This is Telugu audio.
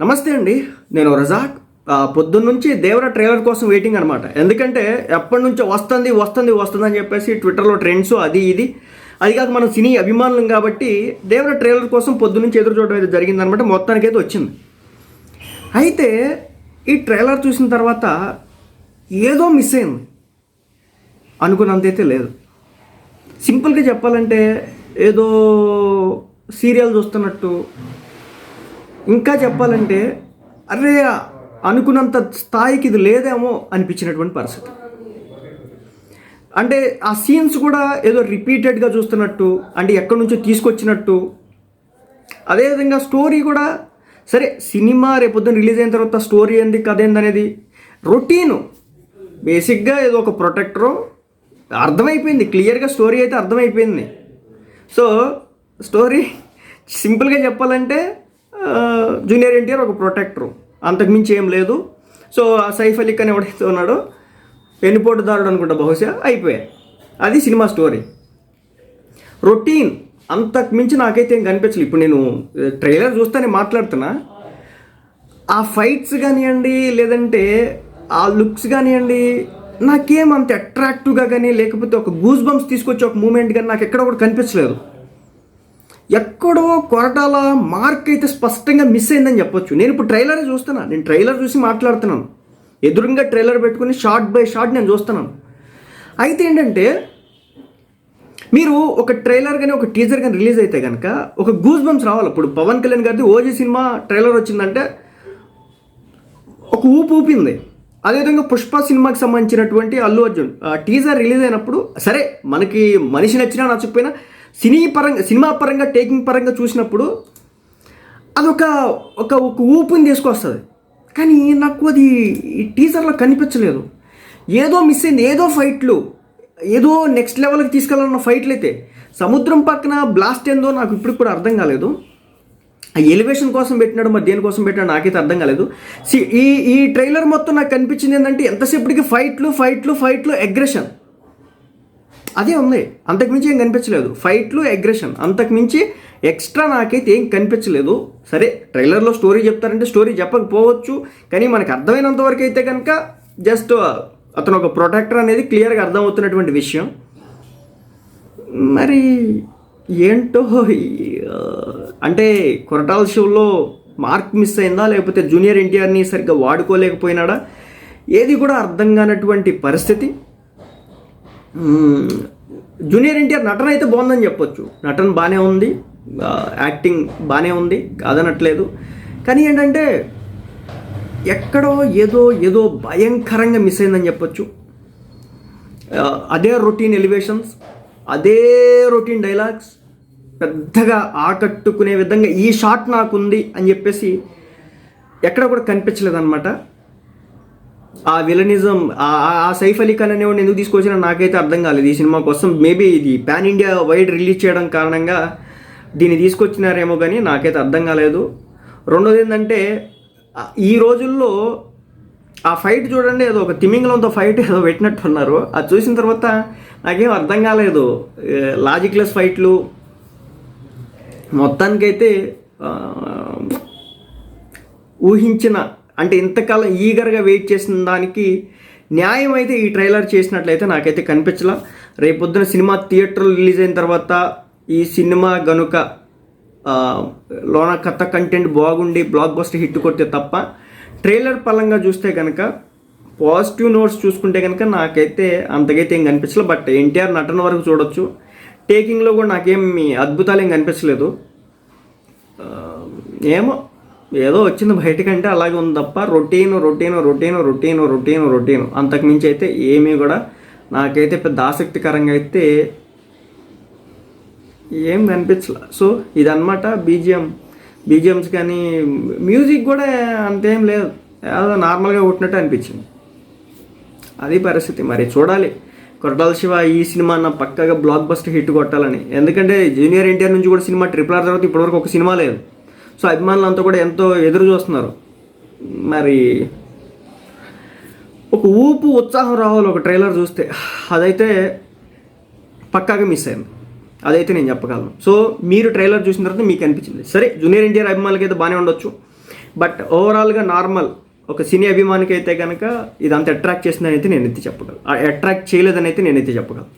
నమస్తే అండి. నేను రజాక్. పొద్దున్నుంచి దేవర ట్రైలర్ కోసం వెయిటింగ్ అనమాట ఎందుకంటే ఎప్పటి నుంచో వస్తుంది వస్తుంది వస్తుంది అని చెప్పేసి ట్విట్టర్లో ట్రెండ్స్ అది ఇది. అది కాక మనం సినీ అభిమానులం కాబట్టి దేవర ట్రైలర్ కోసం పొద్దున్నుంచి ఎదురు చూడడం అయితే జరిగిందనమాట మొత్తానికైతే వచ్చింది. అయితే ఈ ట్రైలర్ చూసిన తర్వాత ఏదో మిస్ అయింది. అనుకున్నంతైతే లేదు. సింపుల్గా చెప్పాలంటే ఏదో సీరియల్ చూస్తున్నట్టు ఇంకా చెప్పాలంటే అరే అనుకున్నంత స్థాయికి ఇది లేదేమో అనిపించినటువంటి పరిస్థితి. అంటే ఆ సీన్స్ కూడా ఏదో రిపీటెడ్గా చూస్తున్నట్టు అంటే ఎక్కడి నుంచో తీసుకొచ్చినట్టు. అదేవిధంగా స్టోరీ కూడా సరే సినిమా రేపొద్దున రిలీజ్ అయిన తర్వాత స్టోరీ ఏంది కథ ఏందనేది అనేది రొటీను బేసిక్గా ఏదో ఒక ప్రొటెక్టరు అర్థమైపోయింది క్లియర్గా స్టోరీ అయితే అర్థమైపోయింది. సో స్టోరీ సింపుల్గా చెప్పాలంటే జూనియర్ ఎన్టీఆర్ ఒక ప్రొటెక్టరు. అంతకుమించి ఏం లేదు. సో ఆ సైఫ్ అలీ ఖాన్ ఎవడైతే ఉన్నాడో వెన్నుపోటుదారుడు అనుకుంటా బహుశా అయిపోయాయి. అది సినిమా స్టోరీ. రొటీన్. అంతకు మించి నాకైతే ఏం కనిపించలేదు. ఇప్పుడు నేను ట్రైలర్ చూస్తానే మాట్లాడుతున్నా. ఆ ఫైట్స్ కానివ్వండి లేదంటే ఆ లుక్స్ కానివ్వండి నాకేం అంత అట్రాక్టివ్గా కానీ లేకపోతే ఒక గూస్ బంప్స్ తీసుకొచ్చి ఒక మూమెంట్ కానీ నాకు ఎక్కడ కూడా కనిపించలేదు. ఎక్కడో కొరటాల మార్క్ అయితే స్పష్టంగా మిస్ అయిందని చెప్పొచ్చు. నేను ఇప్పుడు ట్రైలర్ చూస్తున్నా. నేను ట్రైలర్ చూసి మాట్లాడుతున్నాను. ఎదురుగా ట్రైలర్ పెట్టుకుని షార్ట్ బై షార్ట్ నేను చూస్తున్నాను. అయితే ఏంటంటే మీరు ఒక ట్రైలర్ కానీ ఒక టీజర్ కానీ రిలీజ్ అయితే కనుక ఒక గూస్ బంప్స్ రావాలి. ఇప్పుడు పవన్ కళ్యాణ్ గారిది ఓజీ సినిమా ట్రైలర్ వచ్చిందంటే ఒక ఊపు ఊపింది. అదేవిధంగా పుష్ప సినిమాకి సంబంధించినటువంటి అల్లు అర్జున్ టీజర్ రిలీజ్ అయినప్పుడు సరే మనకి మనిషి నచ్చినా నచ్చకపోయినా సినీ పరంగా సినిమా పరంగా టేకింగ్ పరంగా చూసినప్పుడు అదొక ఒక ఒక ఊపుని తీసుకొస్తుంది. కానీ నాకు అది ఈ టీజర్లో కనిపించలేదు. ఏదో మిస్ అయింది ఏదో ఫైట్లు ఏదో నెక్స్ట్ లెవెల్కి తీసుకెళ్ళాలన్న ఫైట్లు అయితే సముద్రం పక్కన బ్లాస్ట్ ఏందో నాకు ఇప్పుడు కూడా అర్థం కాలేదు. ఆ ఎలివేషన్ కోసం పెట్టినాడు మరి దేనికోసం పెట్టినాడు నాకైతే అర్థం కాలేదు. సి ఈ ఈ ట్రైలర్ మొత్తం నాకు కనిపించింది ఏంటంటే ఎంతసేపటికి ఫైట్లు ఫైట్లు ఫైట్లు అగ్రెషన్. అదే ఉంది. అంతకుమించి ఏం కనిపించలేదు. ఫైట్లు అగ్రెషన్ అంతకుమించి ఎక్స్ట్రా నాకైతే ఏం కనిపించలేదు. సరే ట్రైలర్లో స్టోరీ చెప్తారంటే స్టోరీ చెప్పకపోవచ్చు. కానీ మనకు అర్థమైనంత వరకు అయితే కనుక జస్ట్ అతను ఒక ప్రొటెక్టర్ అనేది క్లియర్గా అర్థమవుతున్నటువంటి విషయం. మరి ఏంటో అంటే కొరటాల షోలో మార్క్ మిస్ అయిందా? లేకపోతే జూనియర్ ఎన్టీఆర్ని సరిగ్గా వాడుకోలేకపోయినాడా? ఏది కూడా అర్థం కానటువంటి పరిస్థితి. జూనియర్ ఎన్టీఆర్ నటన అయితే బాగుందని చెప్పొచ్చు. నటన బాగానే ఉంది. యాక్టింగ్ బాగానే ఉంది. కాదనట్లేదు. కానీ ఏంటంటే ఎక్కడో ఏదో ఏదో భయంకరంగా మిస్ అయిందని చెప్పొచ్చు. అదే రొటీన్ ఎలివేషన్స్ అదే రొటీన్ డైలాగ్స్ పెద్దగా ఆకట్టుకునే విధంగా ఈ షాట్ నాకుంది అని చెప్పేసి ఎక్కడ కూడా కనిపించలేదన్నమాట. ఆ విలనిజం ఆ- సైఫ్ అలీ ఖాన్ అనేవాడిని ఎందుకు తీసుకొచ్చినా నాకైతే అర్థం కాలేదు ఈ సినిమా కోసం. మేబీ ఇది పాన్ ఇండియా వైడ్ రిలీజ్ చేయడం కారణంగా దీన్ని తీసుకొచ్చినారేమో కానీ నాకైతే అర్థం కాలేదు. రెండోది ఏంటంటే ఈ రోజుల్లో ఆ ఫైట్ చూడండి ఏదో ఒక తిమింగలంతో ఫైట్ ఏదో పెట్టినట్టున్నారు అది చూసిన తర్వాత నాకేం అర్థం కాలేదు. లాజిక్లెస్ ఫైట్లు మొత్తానికైతే ఊహించిన అంటే ఇంతకాలం ఈగర్గా వెయిట్ చేసిన దానికి న్యాయం అయితే ఈ ట్రైలర్ చేసినట్లయితే నాకైతే కనిపించలా. రేపొద్దున సినిమా థియేటర్ రిలీజ్ అయిన తర్వాత ఈ సినిమా గనుక లోన కథ కంటెంట్ బాగుండి బ్లాక్ బస్టర్ హిట్ కొడితే తప్ప ట్రైలర్ పరంగా చూస్తే కనుక పాజిటివ్ నోట్స్ చూసుకుంటే కనుక నాకైతే అంతకైతే ఏం కనిపించలేదు బట్ ఎన్టీఆర్ నటన వరకు చూడొచ్చు. టేకింగ్లో కూడా నాకేం అద్భుతాలు ఏం కనిపించలేదు ఏమో. ఏదో వచ్చింది బయటకంటే అలాగే ఉంది తప్ప routine routine routine routine routine routine. అంతకుమించి అయితే ఏమీ కూడా నాకైతే పెద్ద ఆసక్తికరంగా అయితే ఏం కనిపించలే. సో ఇదన్నమాట బీజిఎం బీజిఎమ్స్ కానీ మ్యూజిక్ కూడా అంతేం లేదు. ఏదో నార్మల్గా కొట్టినట్టు అనిపించింది. అది పరిస్థితి. మరి చూడాలి. కొరటాల శివ ఈ సినిమా నా పక్కగా బ్లాక్ బస్టర్ హిట్ కొట్టాలని. ఎందుకంటే జూనియర్ ఎన్టీఆర్ నుంచి కూడా సినిమా ట్రిపుల్ ఆర్ తర్వాత ఇప్పటివరకు ఒక సినిమా లేదు. సో అభిమానులంతా కూడా ఎంతో ఎదురు చూస్తున్నారు. మరి ఒక ఊపు ఉత్సాహం రావాలి ఒక ట్రైలర్ చూస్తే. అదైతే పక్కాగా మిస్ అయింది అదైతే నేను చెప్పగలను. సో మీరు ట్రైలర్ చూసిన తర్వాత మీకు అనిపించింది. సరే జూనియర్ ఎన్టీఆర్ అభిమానులకి అయితే బాగానే ఉండొచ్చు. బట్ ఓవరాల్గా నార్మల్ ఒక సినీ అభిమానికి అయితే కనుక ఇది అంత అట్రాక్ట్ చేసిందని అయితే నేనైతే చెప్పగలను. అట్రాక్ట్ చేయలేదని అయితే నేనైతే చెప్పగలను.